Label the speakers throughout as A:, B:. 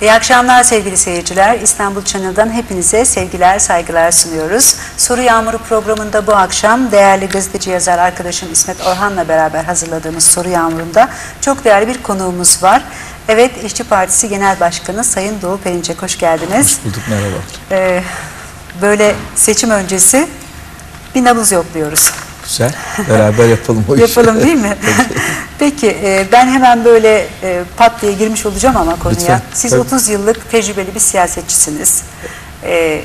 A: İyi akşamlar sevgili seyirciler. İstanbul Channel'dan hepinize sevgiler, saygılar sunuyoruz. Soru Yağmuru programında bu akşam değerli gazeteci yazar arkadaşım İsmet Orhan'la beraber hazırladığımız Soru Yağmuru'nda çok değerli bir konuğumuz var. Evet, İşçi Partisi Genel Başkanı Sayın Doğu Perinçek, hoş geldiniz.
B: Hoş bulduk, merhaba.
A: Ee, böyle seçim öncesi bir nabız yokluyoruz.
B: Güzel, beraber yapalım o işi.
A: Yapalım değil mi? Peki e, ben hemen böyle e, pat diye girmiş olacağım ama konuya.
B: Lütfen,
A: Siz
B: tabii.
A: 30 yıllık tecrübeli bir siyasetçisiniz. E,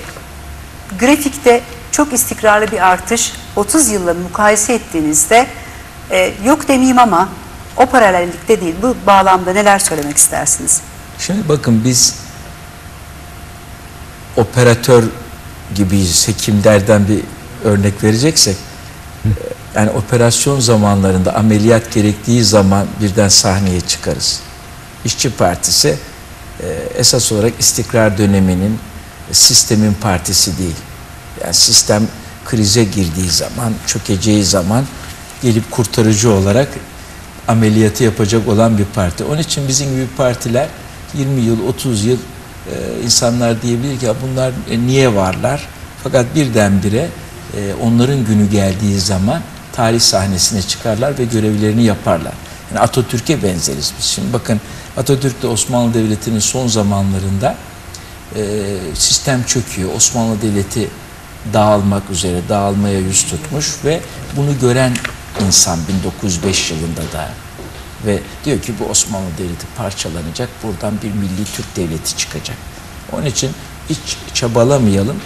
A: grafikte çok istikrarlı bir artış 30 yılla mukayese ettiğinizde e, yok demeyeyim ama o paralellikte değil bu bağlamda neler söylemek istersiniz?
B: Şimdi bakın biz operatör gibiyiz. Hekimlerden bir örnek vereceksek yani operasyon zamanlarında ameliyat gerektiği zaman birden sahneye çıkarız. İşçi Partisi e, esas olarak istikrar döneminin sistemin partisi değil. Yani sistem krize girdiği zaman, çökeceği zaman gelip kurtarıcı olarak ameliyatı yapacak olan bir parti. Onun için bizim gibi partiler 20 yıl, 30 yıl e, insanlar diyebilir ki "Ya bunlar e, niye varlar? Fakat birdenbire e, onların günü geldiği zaman tarih sahnesine çıkarlar ve görevlerini yaparlar. Yani Atatürk'e benzeriz biz. Şimdi bakın Atatürk de Osmanlı Devleti'nin son zamanlarında e, sistem çöküyor. Osmanlı Devleti dağılmak üzere, dağılmaya yüz tutmuş ve bunu gören insan 1905 yılında da ve diyor ki bu Osmanlı Devleti parçalanacak, buradan bir milli Türk Devleti çıkacak. Onun için hiç çabalamayalım.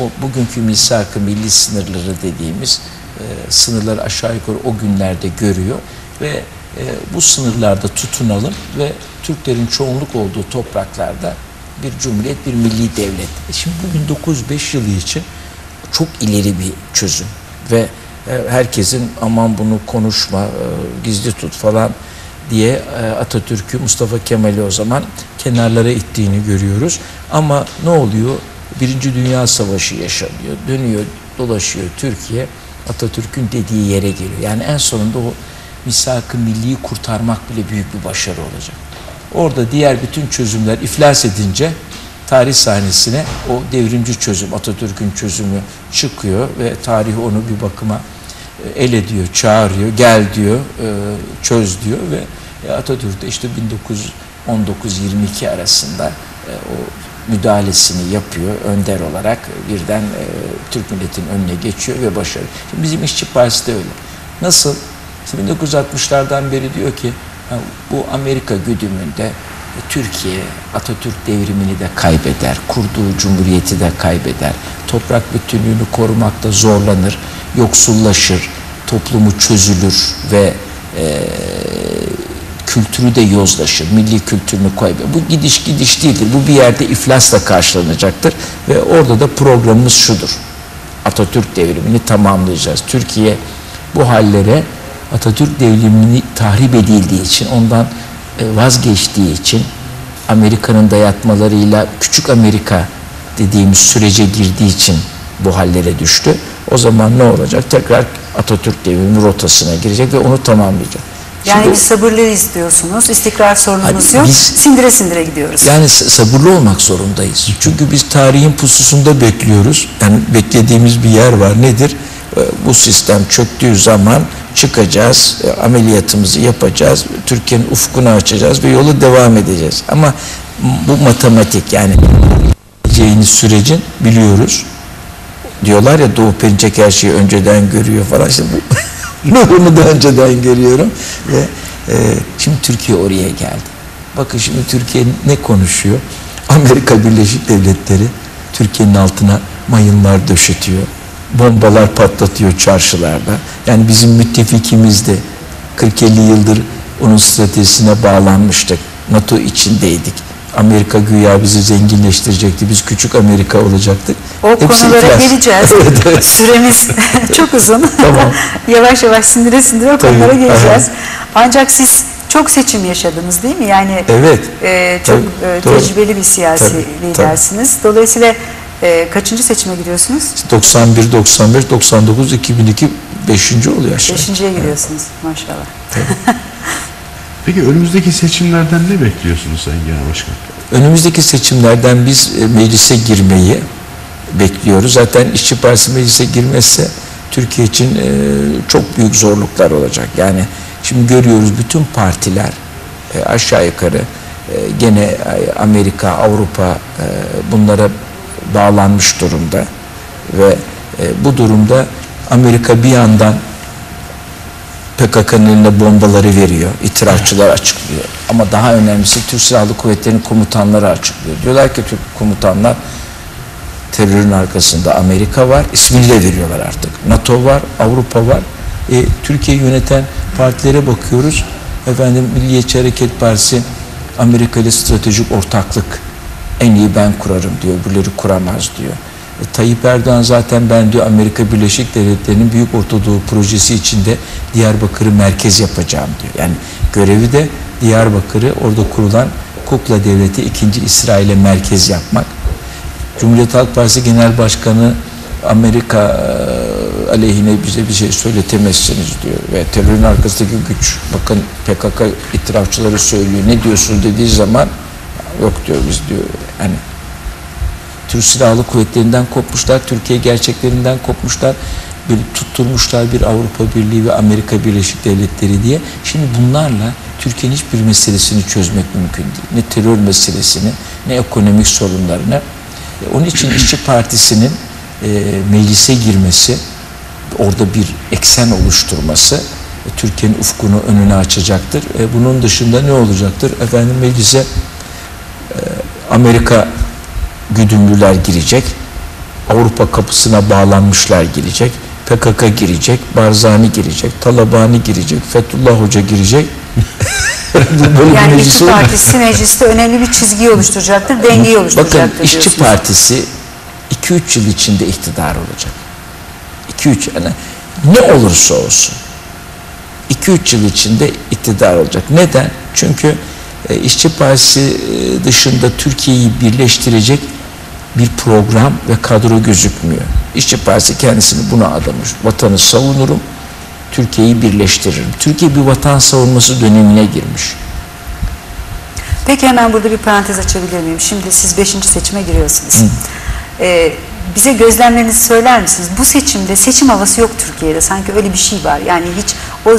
B: O bugünkü misak-ı milli sınırları dediğimiz sınırları aşağı yukarı o günlerde görüyor ve e, bu sınırlarda tutunalım ve Türklerin çoğunluk olduğu topraklarda bir cumhuriyet, bir milli devlet. E Şimdi bugün 905 yılı için çok ileri bir çözüm ve e, herkesin aman bunu konuşma, e, gizli tut falan diye e, Atatürk'ü, Mustafa Kemal'i o zaman kenarlara ittiğini görüyoruz. Ama ne oluyor? Birinci Dünya Savaşı yaşanıyor, dönüyor, dolaşıyor Türkiye. Atatürk'ün dediği yere geliyor. Yani en sonunda o misak-ı milliyi kurtarmak bile büyük bir başarı olacak. Orada diğer bütün çözümler iflas edince tarih sahnesine o devrimci çözüm, Atatürk'ün çözümü çıkıyor ve tarih onu bir bakıma e, el ediyor, çağırıyor, gel diyor, e, çöz diyor ve e, Atatürk de işte 1919-22 arasında o müdahalesini yapıyor önder olarak birden e, Türk milletinin önüne geçiyor ve başarıyor. Şimdi bizim İşçi Partisi de öyle. Nasıl? İşte 1960'lardan beri diyor ki bu Amerika güdümünde Türkiye Atatürk devrimini de kaybeder, kurduğu cumhuriyeti de kaybeder, toprak bütünlüğünü korumakta zorlanır, yoksullaşır, toplumu çözülür ve e, kültürü de yozlaşır, milli kültürünü kaybeder. Bu gidiş gidiş değildir, bu bir yerde iflasla karşılanacaktır ve orada da programımız şudur. Atatürk devrimini tamamlayacağız. Türkiye bu hallere Atatürk devrimini tahrip edildiği için, ondan e, vazgeçtiği için Amerika'nın dayatmalarıyla küçük Amerika dediğimiz sürece girdiği için bu hallere düştü. O zaman ne olacak? Tekrar Atatürk devrimi rotasına girecek ve onu tamamlayacak.
A: Yani
B: Şimdi-
A: biz sabırlıyız diyorsunuz. İstikrar sorunumuz yok.
B: biz-
A: Sindire sindire gidiyoruz.
B: Yani sabırlı olmak zorundayız. Çünkü biz tarihin pususunda bekliyoruz. Yani beklediğimiz bir yer var. Nedir? Ee, Bu sistem çöktüğü zaman çıkacağız, e, ameliyatımızı yapacağız, Türkiye'nin ufkunu açacağız ve yolu devam edeceğiz. Ama bu matematik yani sürecin biliyoruz. Diyorlar ya Doğu Perinçek her şeyi önceden görüyor falan. İşte bu nurunu da önceden görüyorum ve e, şimdi Türkiye oraya geldi. Bakın şimdi Türkiye ne konuşuyor? Amerika Birleşik Devletleri Türkiye'nin altına mayınlar döşetiyor. Bombalar patlatıyor çarşılarda. Yani bizim müttefikimiz de 40-50 yıldır onun stratejisine bağlanmıştık. NATO içindeydik. Amerika güya bizi zenginleştirecekti. Biz küçük Amerika olacaktık.
A: O
B: Hepsi
A: konulara
B: iflas.
A: geleceğiz.
B: Evet, evet.
A: Süremiz çok uzun.
B: Tamam.
A: yavaş yavaş sindire sindire o
B: Tabii,
A: konulara geleceğiz.
B: aha.
A: Ancak siz çok seçim yaşadınız değil mi? Yani
B: Evet.
A: e, çok
B: Tabii,
A: e,
B: doğru.
A: tecrübeli bir siyasi
B: Tabii,
A: lidersiniz. Dolayısıyla e, kaçıncı seçime gidiyorsunuz?
B: 91, 95, 99, 2002 5. oluyor aşağı.
A: Beşinciye gidiyorsunuz maşallah.
C: Peki önümüzdeki seçimlerden ne bekliyorsunuz Sayın Genel Başkan?
B: Önümüzdeki seçimlerden biz e, meclise girmeyi bekliyoruz. Zaten İşçi Partisi meclise girmezse Türkiye için e, çok büyük zorluklar olacak. Yani şimdi görüyoruz bütün partiler e, aşağı yukarı gene Amerika, Avrupa bunlara bağlanmış durumda ve bu durumda Amerika bir yandan PKK'nın eline bombaları veriyor. İtirafçılar açıklıyor. Ama daha önemlisi Türk Silahlı Kuvvetleri'nin komutanları açıklıyor. Diyorlar ki Türk komutanlar terörün arkasında Amerika var. İsmini de veriyorlar artık. NATO var, Avrupa var. E, Türkiye'yi yöneten partilere bakıyoruz. Efendim Milliyetçi Hareket Partisi Amerika ile stratejik ortaklık en iyi ben kurarım diyor. Öbürleri kuramaz diyor. E, Tayyip Erdoğan zaten ben diyor Amerika Birleşik Devletleri'nin Büyük Ortadoğu projesi içinde Diyarbakır'ı merkez yapacağım diyor. Yani görevi de Diyarbakır'ı orada kurulan Kukla Devleti 2. İsrail'e merkez yapmak. Cumhuriyet Halk Partisi Genel Başkanı Amerika e, aleyhine bize bir şey söyletemezsiniz diyor. Ve terörün arkasındaki güç, bakın PKK itirafçıları söylüyor. Ne diyorsun dediği zaman yok diyor biz diyor. Hani Türk Silahlı Kuvvetlerinden kopmuşlar, Türkiye gerçeklerinden kopmuşlar. Böyle tutturmuşlar bir Avrupa Birliği ve Amerika Birleşik Devletleri diye. Şimdi bunlarla Türkiye'nin hiçbir meselesini çözmek mümkün değil. Ne terör meselesini, ne ekonomik sorunlarını. E, Onun için İşçi Partisi'nin e, meclise girmesi, orada bir eksen oluşturması e, Türkiye'nin ufkunu önüne açacaktır. E, bunun dışında ne olacaktır? Efendim meclise e, Amerika güdümlüler girecek. Avrupa kapısına bağlanmışlar girecek. PKK girecek, Barzani girecek, Talabani girecek, Fethullah Hoca girecek. Böyle bir
A: Yani
B: meclis
A: İşçi? Partisi mecliste önemli bir çizgiyi oluşturacaktır, dengeyi
B: Bakın
A: oluşturacaktır
B: İşçi
A: diyorsunuz.
B: Partisi 2-3 yıl içinde iktidar olacak. 2-3 yani ne olursa olsun 2-3 yıl içinde iktidar olacak. Neden? Çünkü e, İşçi Partisi e, dışında Türkiye'yi birleştirecek bir program ve kadro gözükmüyor. İşçi Partisi kendisini buna adamış. Vatanı savunurum, Türkiye'yi birleştiririm. Türkiye bir vatan savunması dönemine girmiş.
A: Peki hemen burada bir parantez açabilir miyim? Şimdi siz 5. seçime giriyorsunuz. Ee, bize gözlemlerinizi söyler misiniz? Bu seçimde seçim havası yok Türkiye'de. Sanki öyle bir şey var. Yani hiç o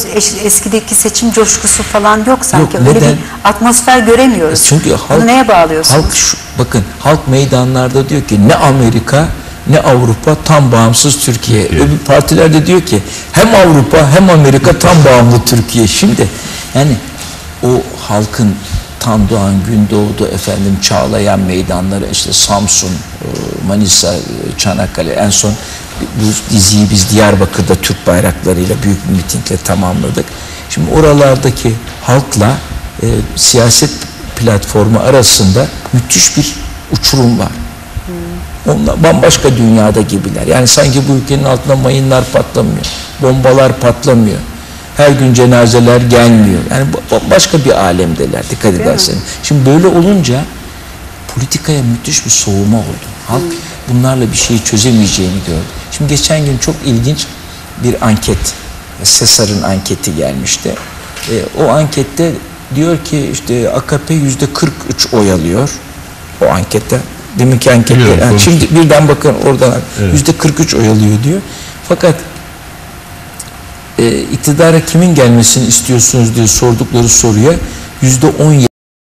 A: eskideki seçim coşkusu falan yok sanki.
B: Yok,
A: öyle
B: neden?
A: bir atmosfer göremiyoruz.
B: Çünkü
A: Bunu
B: halk,
A: neye bağlıyorsunuz?
B: halk şu, bakın halk meydanlarda diyor ki ne Amerika ne Avrupa tam bağımsız Türkiye. Öbür partiler de diyor ki hem Avrupa hem Amerika tam bağımlı Türkiye. Şimdi yani o halkın Tan Doğan, Gündoğdu, efendim Çağlayan meydanları, işte Samsun, Manisa, e, Çanakkale en son bu diziyi biz Diyarbakır'da Türk bayraklarıyla büyük bir mitingle tamamladık. Şimdi oralardaki halkla e, siyaset platformu arasında müthiş bir uçurum var. Onlar bambaşka dünyada gibiler. Yani sanki bu ülkenin altında mayınlar patlamıyor. Bombalar patlamıyor. Her gün cenazeler gelmiyor. Yani ba- başka bir alemdeler dikkat ederseniz. Şimdi böyle olunca politikaya müthiş bir soğuma oldu. Halk bunlarla bir şeyi çözemeyeceğini gördü. Şimdi geçen gün çok ilginç bir anket, Sesar'ın anketi gelmişti. E, o ankette diyor ki işte AKP yüzde 43 oy alıyor. O ankette. Deminki ankette.
C: Biliyorum,
B: Yani şimdi birden bakın oradan
C: Evet.
B: yüzde 43 oy alıyor diyor. Fakat e, iktidara kimin gelmesini istiyorsunuz diye sordukları soruya yüzde 17